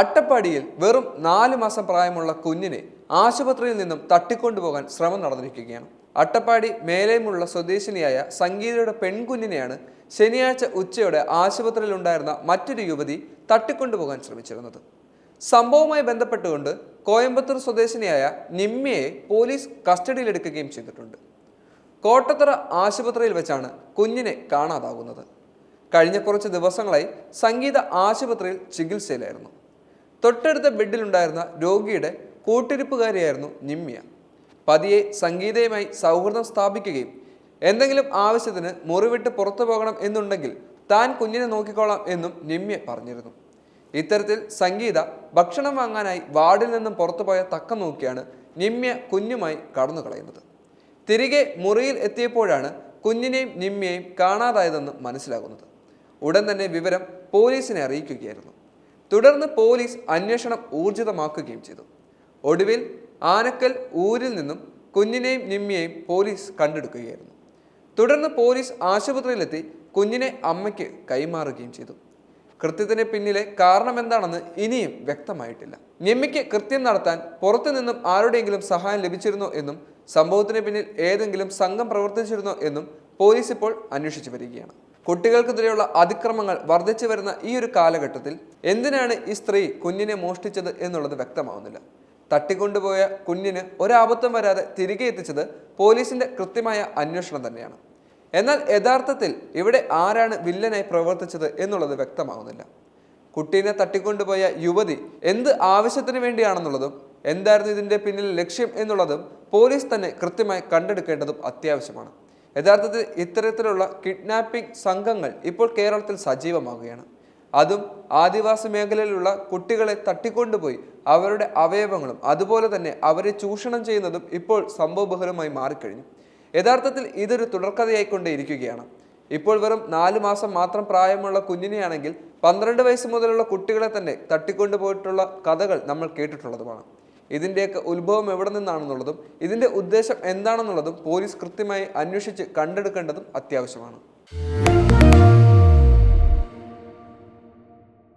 അട്ടപ്പാടിയിൽ വെറും നാല് മാസം പ്രായമുള്ള കുഞ്ഞിനെ ആശുപത്രിയിൽ നിന്നും തട്ടിക്കൊണ്ടുപോകാൻ ശ്രമം നടന്നിരിക്കുകയാണ്. അട്ടപ്പാടി മേലേമുള്ള സ്വദേശിനിയായ സംഗീതയുടെ പെൺകുഞ്ഞിനെയാണ് ശനിയാഴ്ച ഉച്ചയോടെ ആശുപത്രിയിൽ ഉണ്ടായിരുന്ന മറ്റൊരു യുവതി തട്ടിക്കൊണ്ടുപോകാൻ ശ്രമിച്ചിരുന്നത്. സംഭവവുമായി ബന്ധപ്പെട്ടുകൊണ്ട് കോയമ്പത്തൂർ സ്വദേശിനിയായ നിമ്മയെ പോലീസ് കസ്റ്റഡിയിലെടുക്കുകയും ചെയ്തിട്ടുണ്ട്. കോട്ടത്തറ ആശുപത്രിയിൽ വെച്ചാണ് കുഞ്ഞിനെ കാണാതാകുന്നത്. കഴിഞ്ഞ കുറച്ച് ദിവസങ്ങളായി സംഗീത ആശുപത്രിയിൽ ചികിത്സയിലായിരുന്നു. തൊട്ടടുത്ത ബെഡിലുണ്ടായിരുന്ന രോഗിയുടെ കൂട്ടിരിപ്പുകാരിയായിരുന്നു നിമ്മിയ. പതിയെ സംഗീതയുമായി സൗഹൃദം സ്ഥാപിക്കുകയും എന്തെങ്കിലും ആവശ്യത്തിന് മുറിവിട്ട് പുറത്തു പോകണം എന്നുണ്ടെങ്കിൽ താൻ കുഞ്ഞിനെ നോക്കിക്കോളാം എന്നും നിമ്മിയ പറഞ്ഞിരുന്നു. ഇത്തരത്തിൽ സംഗീത ഭക്ഷണം വാങ്ങാനായി വാർഡിൽ നിന്നും പുറത്തുപോയ തക്കം നോക്കിയാണ് നിമ്യ കുഞ്ഞുമായി കടന്നു കളയുന്നത്. തിരികെ മുറിയിൽ എത്തിയപ്പോഴാണ് കുഞ്ഞിനെയും നിമ്യയും കാണാതായതെന്ന് മനസ്സിലാകുന്നത്. ഉടൻ തന്നെ വിവരം പോലീസിനെ അറിയിക്കുകയായിരുന്നു. തുടർന്ന് പോലീസ് അന്വേഷണം ഊർജിതമാക്കുകയും ചെയ്തു. ഒടുവിൽ ആനക്കൽ ഊരിൽ നിന്നും കുഞ്ഞിനെയും നിമ്മിയെയും പോലീസ് കണ്ടെടുക്കുകയായിരുന്നു. തുടർന്ന് പോലീസ് ആശുപത്രിയിലെത്തി കുഞ്ഞിനെ അമ്മയ്ക്ക് കൈമാറുകയും ചെയ്തു. കൃത്യത്തിന് പിന്നിലെ കാരണം എന്താണെന്ന് ഇനിയും വ്യക്തമായിട്ടില്ല. നിമ്മിക്ക് കൃത്യം നടത്താൻ പുറത്തു നിന്നും ആരുടെയെങ്കിലും സഹായം ലഭിച്ചിരുന്നോ എന്നും സംഭവത്തിന് പിന്നിൽ ഏതെങ്കിലും സംഘം പ്രവർത്തിച്ചിരുന്നോ എന്നും പോലീസ് ഇപ്പോൾ അന്വേഷിച്ചു വരികയാണ്. കുട്ടികൾക്കെതിരെയുള്ള അതിക്രമങ്ങൾ വർദ്ധിച്ചു വരുന്ന ഈ ഒരു കാലഘട്ടത്തിൽ എന്തിനാണ് ഈ സ്ത്രീ കുഞ്ഞിനെ മോഷ്ടിച്ചത് എന്നുള്ളത് വ്യക്തമാവുന്നില്ല. തട്ടിക്കൊണ്ടുപോയ കുഞ്ഞിന് ഒരാപത്വം വരാതെ തിരികെ എത്തിച്ചത് പോലീസിന്റെ കൃത്യമായ അന്വേഷണം തന്നെയാണ്. എന്നാൽ യഥാർത്ഥത്തിൽ ഇവിടെ ആരാണ് വില്ലനായി പ്രവർത്തിച്ചത് എന്നുള്ളത് വ്യക്തമാവുന്നില്ല. കുട്ടീനെ തട്ടിക്കൊണ്ടുപോയ യുവതി എന്ത് ആവശ്യത്തിന് വേണ്ടിയാണെന്നുള്ളതും എന്തായിരുന്നു ഇതിന്റെ പിന്നിൽ ലക്ഷ്യം എന്നുള്ളതും പോലീസ് തന്നെ കൃത്യമായി കണ്ടെടുക്കേണ്ടതും അത്യാവശ്യമാണ്. യഥാർത്ഥത്തിൽ ഇത്തരത്തിലുള്ള കിഡ്നാപ്പിംഗ് സംഘങ്ങൾ ഇപ്പോൾ കേരളത്തിൽ സജീവമാകുകയാണ് അതും ആദിവാസി മേഖലയിലുള്ള കുട്ടികളെ തട്ടിക്കൊണ്ടുപോയി അവരുടെ അവയവങ്ങളും അതുപോലെ തന്നെ അവരെ ചൂഷണം ചെയ്യുന്നതും ഇപ്പോൾ സംഭവബഹുലമായി മാറിക്കഴിഞ്ഞു. യഥാർത്ഥത്തിൽ ഇതൊരു തുടർക്കഥയായിക്കൊണ്ടേയിരിക്കുകയാണ്. ഇപ്പോൾ വെറും നാല് മാസം മാത്രം പ്രായമുള്ള കുഞ്ഞിനെയാണെങ്കിൽ പന്ത്രണ്ട് വയസ്സ് മുതലുള്ള കുട്ടികളെ തന്നെ തട്ടിക്കൊണ്ടുപോയിട്ടുള്ള കഥകൾ നമ്മൾ കേട്ടിട്ടുള്ളതുമാണ്. ഇതിന്റെയൊക്കെ ഉത്ഭവം എവിടെ നിന്നാണെന്നുള്ളതും ഇതിന്റെ ഉദ്ദേശം എന്താണെന്നുള്ളതും പോലീസ് കൃത്യമായി അന്വേഷിച്ച് കണ്ടെടുക്കേണ്ടതും അത്യാവശ്യമാണ്.